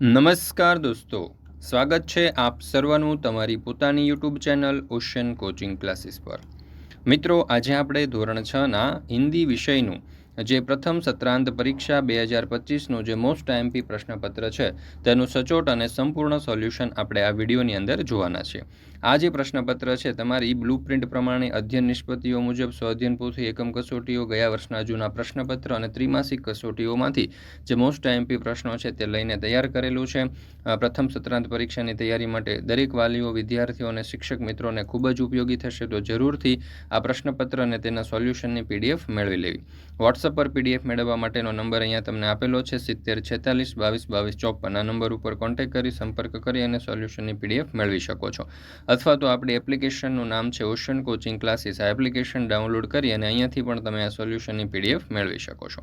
નમસ્કાર દોસ્તો, સ્વાગત છે આપ સર્વનું તમારી પોતાની YouTube channel ocean coaching classes પર. મિત્રો, આજે આપણે ધોરણ છના હિન્દી વિષયનું, જે પ્રથમ સત્રાંત પરીક્ષા બે હજાર પચીસનું જે મોસ્ટ આઈએમપી પ્રશ્નપત્ર છે, તેનું સચોટ અને સંપૂર્ણ સોલ્યુશન આપણે આ વિડીયોની અંદર જોવાના છે. આ જે પ્રશ્નપત્ર છે, તમારી બ્લુ પ્રિન્ટ પ્રમાણે અધ્યયન નિષ્પત્તિઓ મુજબ સ્વઅધ્યયન પોથી એકમ કસોટીઓ ગયા વર્ષના જૂના પ્રશ્નપત્ર અને ત્રિમાસિક કસોટીઓમાંથી જે મોસ્ટ આઈએમપી પ્રશ્નો છે તે લઈને તૈયાર કરેલું છે. પ્રથમ સત્રાંત પરીક્ષાની તૈયારી માટે દરેક વાલીઓ, વિદ્યાર્થીઓ અને શિક્ષક મિત્રોને ખૂબ જ ઉપયોગી થશે તો જરૂરથી આ પ્રશ્નપત્ર અને તેના સોલ્યુશનની પીડીએફ મેળવી લેવી. વોટ્સઅપ પર પીડીએફ મેળવવા માટેનો નંબર અહીંયા તમને આપેલો છે, સિત્તેર છેતાલીસ બાવીસ બાવીસ ચોપન. આ નંબર ઉપર કોન્ટેક્ટ કરી, સંપર્ક કરી અને સોલ્યુશનની પીડીએફ મેળવી શકો છો. અથવા તો આપણી એપ્લિકેશનનું નામ છે ઓશન કોચિંગ ક્લાસીસ આ એપ્લિકેશન ડાઉનલોડ કરી અને અહીંયાથી પણ તમે આ સોલ્યુશનની પીડીએફ મેળવી શકો છો.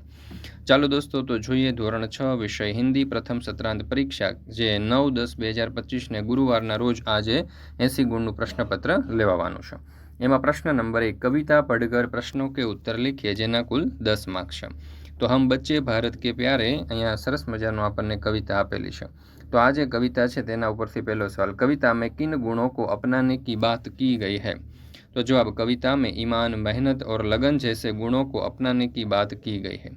ચાલો દોસ્તો, તો જોઈએ ધોરણ છ વિષય હિન્દી પ્રથમ સત્રાંત પરીક્ષા, જે નવ દસ બે હજાર પચીસને ગુરુવારના રોજ આજે એંસી ગુણનું પ્રશ્નપત્ર લેવાવાનું છે. એમાં પ્રશ્ન નંબર એક, કવિતા પડઘર પ્રશ્નો કે ઉત્તર લીખીએ, જેના કુલ દસ માર્ક્સ છે. તો હમ બચ્ચે ભારત કે પ્યારે, અહીંયા સરસ મજાનો આપણને કવિતા આપેલી છે. તો આ જે કવિતા છે તેના ઉપરથી પહેલો સવાલ કવિતા મેં કિન ગુણો કો અપનાને કી બાત કી ગઈ है तो जवाब कविता में ईमान मेहनत और लगन जैसे गुणों को अपनाने की बात की गई है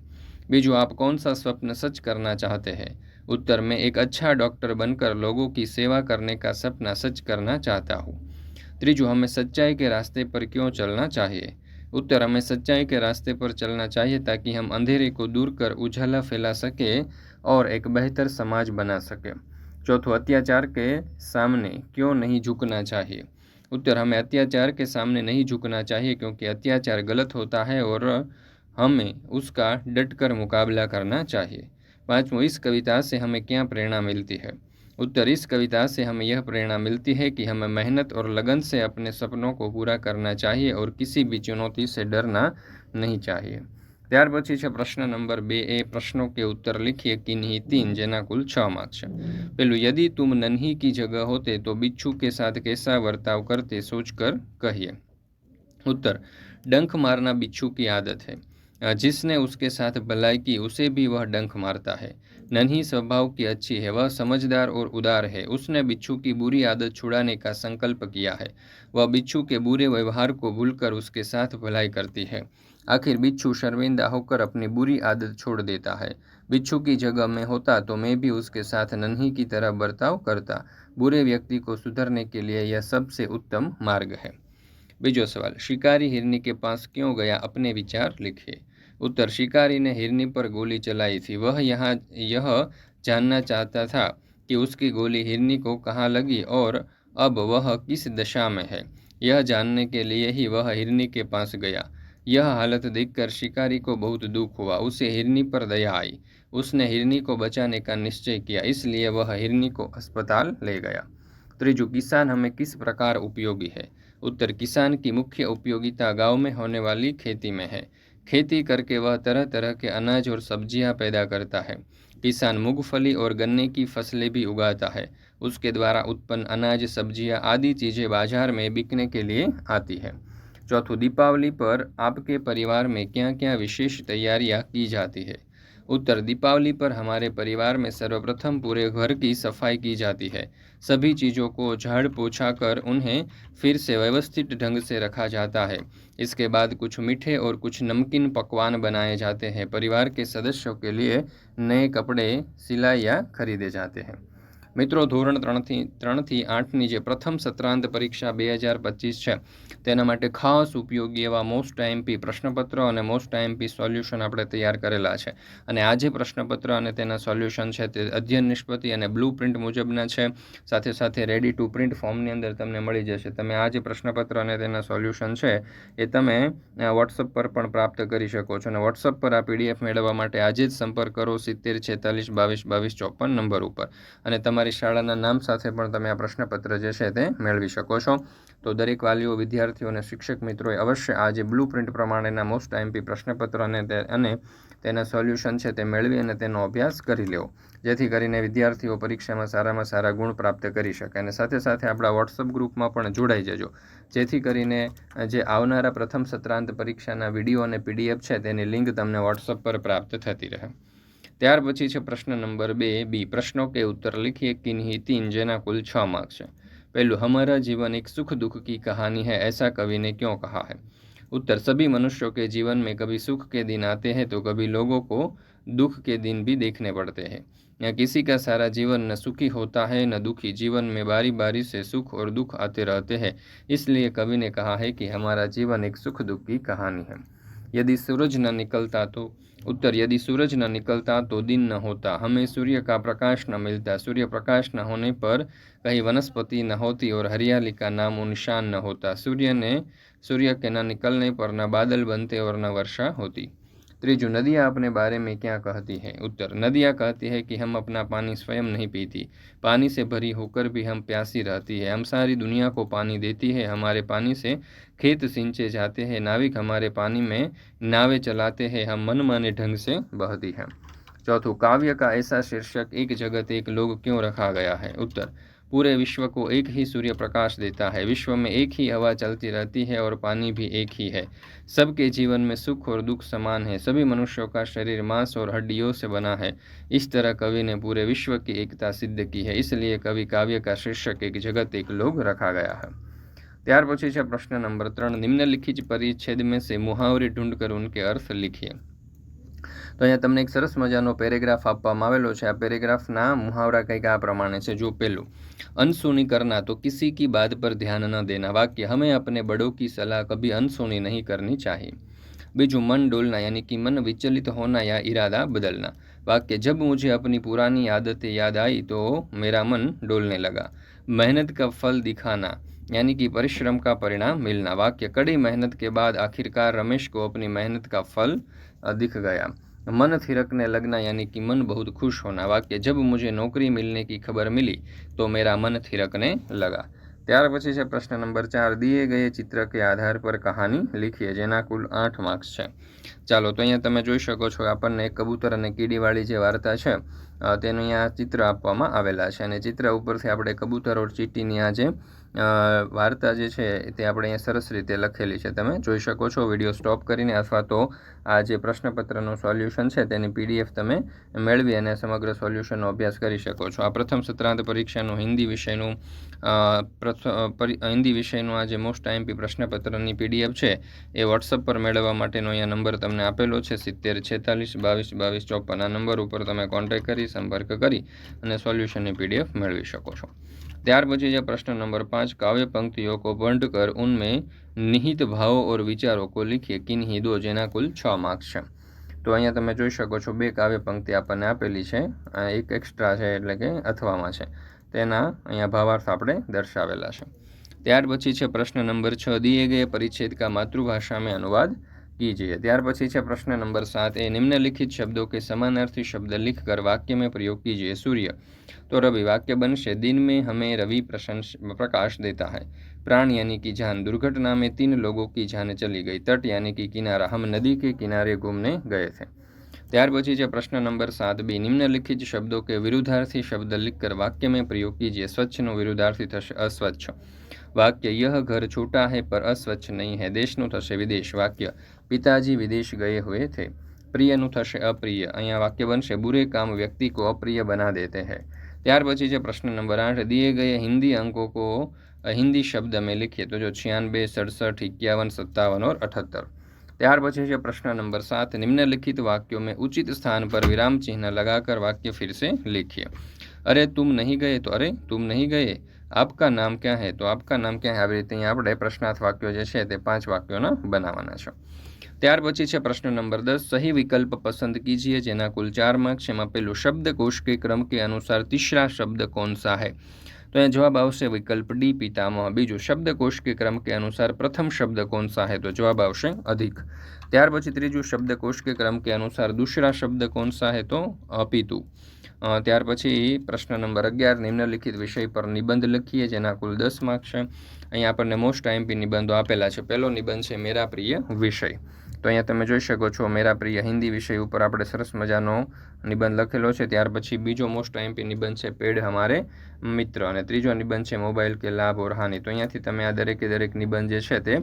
बीजू आप कौन सा स्वप्न सच करना चाहते हैं उत्तर में एक अच्छा डॉक्टर बनकर लोगों की सेवा करने का सपना सच करना चाहता हूँ त्रिजु हमें सच्चाई के रास्ते पर क्यों चलना चाहिए उत्तर, हमें सच्चाई के रास्ते पर चलना चाहिए ताकि हम अंधेरे को दूर कर उजाला फैला सके और एक बेहतर समाज बना सके। चौथो, अत्याचार के सामने क्यों नहीं झुकना चाहिए? उत्तर, हमें अत्याचार के सामने नहीं झुकना चाहिए क्योंकि अत्याचार गलत होता है और हमें उसका डटकर मुकाबला करना चाहिए। पाँचवों, इस कविता से हमें क्या प्रेरणा मिलती है? उत्तर इस कविता से हमें यह प्रेरणा मिलती है कि हमें मेहनत और लगन से अपने सपनों को पूरा करना चाहिए और किसी भी चुनौती से डरना नहीं चाहिए ત્યાર પછી છે પ્રશ્ન નંબર બે એ પ્રશ્નો કે ઉત્તર लिखिए किन्हीं तीन જેના કુલ છ માર્ક છે પેલું यदि तुम नन्ही की जगह होते तो बिच्छू के साथ कैसा बर्ताव करते सोचकर कहिए उत्तर डंक मारना बिच्छू की आदत है जिसने उसके साथ भलाई की, उसे भी वह डंक मारता है। नन्ही स्वभाव की अच्छी है, वह समझदार और उदार है। उसने बिच्छू की बुरी आदत छुड़ाने का संकल्प किया है। वह बिच्छू के बुरे व्यवहार को भूलकर उसके साथ भलाई करती है। आखिर बिच्छू शर्मिंदा होकर अपनी बुरी आदत छोड़ देता है। बिच्छू की जगह में होता तो मैं भी उसके साथ नन्ही की तरह बर्ताव करता। बुरे व्यक्ति को सुधरने के लिए यह सबसे उत्तम मार्ग है। बीजो सवाल, शिकारी हिरनी के पास क्यों गया? अपने विचार लिखे। उत्तर, शिकारी ने हिरनी पर गोली चलाई थी। वह यहाँ, यह जानना चाहता था कि उसकी गोली हिरनी को कहाँ लगी और अब वह किस दशा में है। यह जानने के लिए ही वह हिरनी के पास गया। यह हालत देखकर शिकारी को बहुत दुख हुआ। उसे हिरनी पर दया आई। उसने हिरनी को बचाने का निश्चय किया। इसलिए वह हिरनी को अस्पताल ले गया। त्रिजु, किसान हमें किस प्रकार उपयोगी है? उत्तर किसान की मुख्य उपयोगिता गाँव में होने वाली खेती में है। खेती करके वह तरह तरह के अनाज और सब्ज़ियाँ पैदा करता है। किसान मूंगफली और गन्ने की फ़सलें भी उगाता है। उसके द्वारा उत्पन्न अनाज, सब्ज़ियाँ आदि चीज़ें बाज़ार में बिकने के लिए आती है। चौथो दीपावली पर आपके परिवार में क्या क्या विशेष तैयारियाँ की जाती है? उत्तर दीपावली पर हमारे परिवार में सर्वप्रथम पूरे घर की सफ़ाई की जाती है। सभी चीज़ों को झाड़ पोछा कर उन्हें फिर से व्यवस्थित ढंग से रखा जाता है। इसके बाद कुछ मीठे और कुछ नमकीन पकवान बनाए जाते हैं। परिवार के सदस्यों के लिए नए कपड़े, सिलाई या खरीदे जाते हैं। મિત્રો, ધોરણ ત્રણથી ત્રણથી આઠની જે પ્રથમ સત્રાંત પરીક્ષા બે હજાર પચીસ છે, તેના માટે ખાસ ઉપયોગી એવા મોસ્ટ આઈએમપી પ્રશ્નપત્ર અને મોસ્ટ આઈએમપી સોલ્યુશન આપણે તૈયાર કરેલા છે. અને આ જે પ્રશ્નપત્ર અને તેના સોલ્યુશન છે તે અધ્યયન નિષ્પતિ અને બ્લુ પ્રિન્ટ મુજબના છે. સાથે સાથે રેડી ટુ પ્રિન્ટ ફોર્મની અંદર તમને મળી જશે. તમે આ જે પ્રશ્નપત્ર અને તેના સોલ્યુશન છે, એ તમે વોટ્સઅપ પર પણ પ્રાપ્ત કરી શકો છો. અને વોટ્સઅપ પર આ પીડીએફ મેળવવા માટે આજે જ સંપર્ક કરો સિત્તેર છેતાલીસ બાવીસ બાવીસ ચોપન નંબર ઉપર. અને તમારે તમારી શાળાના નામ સાથે પણ તમે આ પ્રશ્નપત્ર જે છે તે મેળવી શકો છો. તો દરેક વાલીઓ, વિદ્યાર્થીઓ અને શિક્ષક મિત્રોએ અવશ્ય આ જે બ્લુ પ્રિન્ટ પ્રમાણેના મોસ્ટ આઈએમપી પ્રશ્નપત્રને તે અને તેના સોલ્યુશન છે તે મેળવી અને તેનો અભ્યાસ કરી લેવો જેથી કરીને વિદ્યાર્થીઓ પરીક્ષામાં સારામાં સારા ગુણ પ્રાપ્ત કરી શકે અને સાથે સાથે આપણા વોટ્સઅપ ગ્રુપમાં પણ જોડાઈ જજો. જેથી કરીને જે આવનારા પ્રથમ સત્રાંત પરીક્ષાના વીડિયો અને પીડીએફ છે તેની લિંક તમને વોટ્સઅપ પર પ્રાપ્ત થતી રહે. ત્યાર પછી છે પ્રશ્ન નંબર બે બી પ્રશ્નો કે ઉત્તર लिखिए किन्हीं तीन જેના કુલ છ માર્ક છે पहलू हमारा जीवन एक सुख दुख की कहानी है ऐसा कवि ने क्यों कहा है उत्तर सभी मनुष्यों के जीवन में कभी सुख के दिन आते हैं तो कभी लोगों को दुख के दिन भी देखने पड़ते हैं या किसी का सारा जीवन न सुखी होता है न दुखी जीवन में बारी बारी से सुख और दुख आते रहते हैं इसलिए कवि ने कहा है कि हमारा जीवन एक सुख दुख की कहानी है यदि सूरज न निकलता तो उत्तर यदि सूरज न निकलता तो दिन न होता हमें सूर्य का प्रकाश न मिलता सूर्य प्रकाश न होने पर कहीं वनस्पति न होती और हरियाली का नामो निशान न होता सूर्य ने सूर्य के न निकलने पर न बादल बनते और न वर्षा होती त्रिजु नदियाँ अपने बारे में क्या कहती है? उत्तर, नदियाँ कहती है कि हम अपना पानी स्वयं नहीं पीती। पानी से भरी होकर भी हम प्यासी रहती है। हम सारी दुनिया को पानी देती है। हमारे पानी से खेत सिंचे जाते हैं। नाविक हमारे पानी में नावें चलाते हैं। हम मन माने ढंग से बहती है। चौथों, काव्य का ऐसा शीर्षक एक जगत एक लोग क्यों रखा गया है? उत्तर पूरे विश्व को एक ही सूर्य प्रकाश देता है विश्व में एक ही हवा चलती रहती है और पानी भी एक ही है सबके जीवन में सुख और दुख समान है सभी मनुष्यों का शरीर मांस और हड्डियों से बना है इस तरह कवि ने पूरे विश्व की एकता सिद्ध की है इसलिए कवि काव्य का शीर्षक एक जगत एक लोग रखा गया है ત્યાર પછી છે પ્રશ્ન નંબર ત્રણ નિમ્નલિખિત પરિચ્છેદ में से मुहावरे ढूंढकर उनके अर्थ लिखिए તો અહીંયા તમને એક સરસ મજાનો પેરેગ્રાફ આપવામાં આવેલો છે આ પેરેગ્રાફના મુહાવરા કંઈક આ પ્રમાણે છે જો પહેલું अनसुनी करना तो किसी की बात पर ध्यान न देना वाक्य हमें अपने बड़ों की सलाह कभी अनसुनी नहीं करनी चाहिए बीजू मन डोलना यानी कि मन विचलित होना या इरादा बदलना वाक्य जब मुझे अपनी पुरानी आदतें याद आई तो मेरा मन डोलने लगा मेहनत का फल दिखाना यानी कि परिश्रम का परिणाम मिलना वाक्य कड़ी मेहनत के बाद आखिरकार रमेश को अपनी मेहनत का फल दिख गया मन थिरक ने लगना यानी कि मन बहुत खुश होना वाक्य जब मुझे नौकरी मिलने की खबर मिली तो मेरा मन थिरकने ત્યાર પછી છે પ્રશ્ન નંબર ચાર, દિએ ગયે ચિત્ર કે આધાર પર કહાની લીખીએ, જેના કુલ આઠ માર્ક્સ છે. ચાલો, તો અહીંયા તમે જોઈ શકો છો આપણને કબૂતર અને કીડીવાળી જે વાર્તા છે તેનું અહીંયા ચિત્ર આપવામાં આવેલા છે. અને ચિત્ર ઉપરથી આપણે કબૂતર ચીટીની આ જે વાર્તા જે છે, તે આપણે અહીંયા સરસ રીતે લખેલી છે. તમે જોઈ શકો છો, વીડિયો સ્ટોપ કરીને અથવા તો આ જે પ્રશ્નપત્રનું સોલ્યુશન છે, તેની પીડીએફ તમે મેળવી અને સમગ્ર સોલ્યુશનનો અભ્યાસ કરી શકો છો. આ પ્રથમ સત્રાંત પરીક્ષાનું હિન્દી વિષયનું હિન્દી વિષયનું આ જે મોસ્ટ આઈએમપી પ્રશ્નપત્રની પીડીએફ છે, એ વોટ્સઅપ પર મેળવવા માટેનો અહીંયા નંબર તમને આપેલો છે, સિત્તેર છેતાલીસ બાવીસ બાવીસ ચોપન. આ નંબર ઉપર તમે કોન્ટેક્ટ કરી કરી સંપર્ક કરી અને સોલ્યુશનની પીડીએફ મેળવી શકો છો. ત્યાર પછી છે પ્રશ્ન નંબર પાંચ, કાવ્ય પંક્તિઓ કો બંધ કર ઉનમેં નિહિત ભાવો ઓર વિચારો કો લિખીએ કિન્હી દો જેના કુલ છ માર્ક્સ છે. તો અહીંયા તમે જોઈ શકો છો બે કાવ્ય પંક્તિ આપણને આપેલી છે. એક એક્સ્ટ્રા છે એટલે કે અથવામાં છે. તેના અહીંયા ભાવાર્થ આપણે દર્શાવેલા છે. ત્યાર પછી છે પ્રશ્ન નંબર છ, દિએ ગયે પરિચ્છેદ કા માતૃભાષા મેં અનુવાદ कीजिए ત્યાર પછી છે પ્રશ્ન નંબર સાત એ निम्नलिखित शब्दों के समानार्थी शब्द लिखकर वाक्य में प्रयोग कीजिए सूर्य तो रवि वाक्य बनशे दिन में हमें रवि प्रशंस प्रकाश देता है प्राण यानी कि जान दुर्घटना में तीन लोगों की जान चली गई तट यानी कि किनारा हम नदी के किनारे घूमने गए थे ત્યાર પછી છે પ્રશ્ન નંબર સાત બી નિમ્નલિખિત શબ્દો કે વિરુદ્ધાર્થી શબ્દ लिखकर वाक्य में प्रयोग कीजिए સ્વચ્છનો વિરુદ્ધાર્થી થશે અસ્વચ્છ વાક્ય यह घर छोटा है पर अस्वच्छ नहीं है દેશનું થશે વિદેશ વાક્ય પિતાજી વિદેશ गए हुए थे પ્રિયનું થશે અપ્રિય. અહીંયા વાક્ય બનશે, બુરે કામ વ્યક્તિ કો અપ્રિય બના દેતે હૈ. ત્યાર પછી છે પ્રશ્ન નંબર આઠ, દિએ ગયે હિન્દી અંકો કો હિન્દી શબ્દ મેં લખીએ. તો જો છિયાનબે, સડસઠ ઇક્યાવન સત્તાવન ઓર અઠત્તર ત્યાર પછી છે પ્રશ્ન નંબર સાત, નિમ્નલિખિત વાક્યો મેં ઉચિત સ્થાન પર વિરામ ચિહ્ન લગાકર વાક્ય ફિરસે લિખીએ. અરે, તુમ નહીં ગયે? તો, અરે, તુમ નહીં ગયે? આપકા નામ ક્યાં હે? તો, આપકા નામ ક્યાં હે? આવી રીતે અહીંયા આપણે પ્રશ્નાર્થ વાક્યો જે છે તે પાંચ વાક્યોના બનાવવાના છે. ત્યાર પછી છે પ્રશ્ન નંબર દસ. સહી વિકલ્પ પસંદ કીજીએ, જેના કુલ ચાર માર્ક્સ એમાં પેલું શબ્દકોશ કે ક્રમ કે અનુસાર તીસરા શબ્દ કોણ સા હૈ? તો અહીંયા જવાબ આવશે વિકલ્પ ડી પિતામાં બીજું શબ્દકોશ કે ક્રમ કે અનુસાર પ્રથમ શબ્દ કોણ સા હે? તો જવાબ આવશે અધિક. ત્યાર પછી ત્રીજું શબ્દકોશ કે ક્રમ કે અનુસાર દુસરા શબ્દ કોણ સા હૈ? તો અપિતુ. ત્યાર પછી પ્રશ્ન નંબર અગિયાર, નિમ્નલિખિત વિષય પર નિબંધ લખીએ, જેના કુલ દસ માર્ક છે. અહીંયા આપણને મોસ્ટ આઈએમપી નિબંધો આપેલા છે. પહેલો નિબંધ છે મેરા પ્રિય વિષય. તો અહીંયા તમે જોઈ શકો છો મેરા પ્રિય હિન્દી વિષય ઉપર આપણે સરસ મજાનો નિબંધ લખેલો છે. ત્યાર પછી બીજો મોસ્ટ આઈએમપી નિબંધ છે પેડ હમારે મિત્ર અને ત્રીજો નિબંધ છે મોબાઈલ કે લાભ ઓર હાનિ. તો અહીંયાથી તમે આ દરેકે દરેક નિબંધ જે છે તે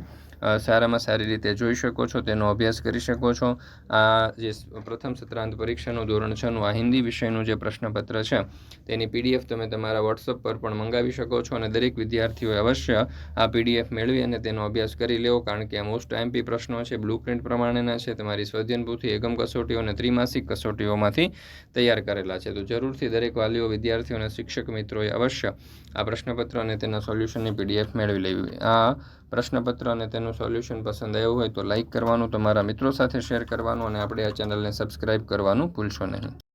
સારામાં સારી રીતે જોઈ શકો છો, તેનો અભ્યાસ કરી શકો છો. આ જે પ્રથમ સત્રાંત પરીક્ષાનું ધોરણ છનું, આ હિન્દી વિષયનું જે પ્રશ્નપત્ર છે, તેની પીડીએફ તમે તમારા વોટ્સઅપ પર પણ મંગાવી શકો છો અને દરેક વિદ્યાર્થીઓએ અવશ્ય આ પીડીએફ મેળવી અને તેનો અભ્યાસ કરી લેવો કારણ કે આ મોસ્ટ એમપી પ્રશ્નો છે, બ્લુ પ્રિન્ટ પ્રમાણેના છે, તમારી સ્વજનભૂથી એકમ કસોટીઓ અને ત્રિમાસિક કસોટીઓમાંથી તૈયાર કરેલા છે. તો જરૂરથી દરેક વાલીઓ, વિદ્યાર્થીઓ અને શિક્ષક મિત્રોએ અવશ્ય. આ પ્રશ્નપત્ર અને તેના સોલ્યુશનની પીડીએફ મેળવી લેવી. આ પ્રશ્નપત્ર અને તેનું સોલ્યુશન પસંદ આવ્યું હોય તો લાઇક કરવાનું, તમારા મિત્રો સાથે શેર કરવાનું અને આપણે આ ચેનલને સબસ્ક્રાઇબ કરવાનું ભૂલશો નહીં.